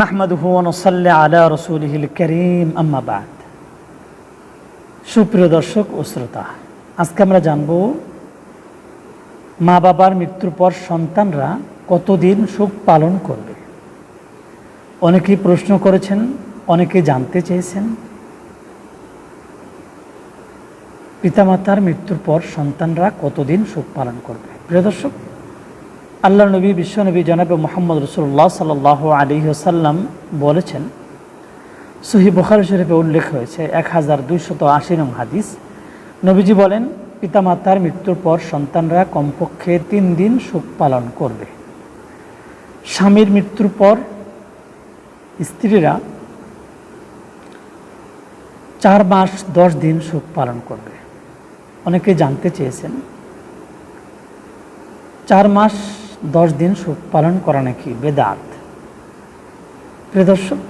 নাহমাদুহু ওনসাল্লি আলা রসুলহিল করিম আম্মাবাদ সুপ্রিয় দর্শক ও শ্রোতা, আজকে আমরা জানব মা বাবার মৃত্যুর পর সন্তানরা কতদিন সুখ পালন করবে? অনেকেই প্রশ্ন করেছেন অনেকে জানতে চেয়েছেন। পিতামাতার মৃত্যুর পর সন্তানরা কতদিন সুখ পালন করবে? প্রিয় দর্শক আল্লাহ নবী বিশ্বনবী জনাবে মোহাম্মদ রসুল্লাহ সাল আলী সাল্লাম বলেছেন সহি বখার শরীফে উল্লেখ হয়েছে এক হাজার দুইশত আশি নং হাদিস। নবীজি বলেন, পিতামাতার মৃত্যুর পর সন্তানরা কমপক্ষে তিন দিন সুখ পালন করবে। স্বামীর মৃত্যুর পর স্ত্রীরা চার মাস দশ দিন সুখ পালন করবে। অনেকে জানতে চেয়েছেন, চার মাস দশ দিন সুখ পালন করা নাকি বেদাত? প্রিয় দর্শক,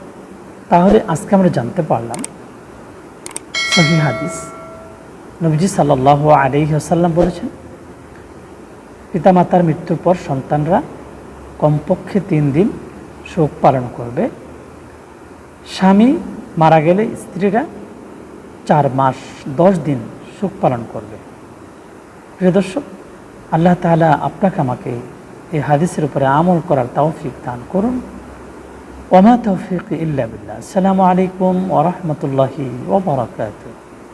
তাহলে আজকে আমরা জানতে পারলাম, সহি হাদিস নবীজি সাল্লাহ আলি আসাল্লাম বলেছেন, পিতামাতার মৃত্যুর পর সন্তানরা কমপক্ষে তিন দিন শোক পালন করবে। স্বামী মারা গেলে স্ত্রীরা চার মাস দশ দিন শোক পালন করবে। প্রিয় দর্শক, আল্লাহ তালা আপনাকে আমাকে এই হাদিসের উপরে আমল করার তৌফিক দান করুন ওমা তৌফিক ইল্লা বিল্লাহ আসসালামু আলাইকুম ওরহমতুল্লাহি ওবরাকাতুহ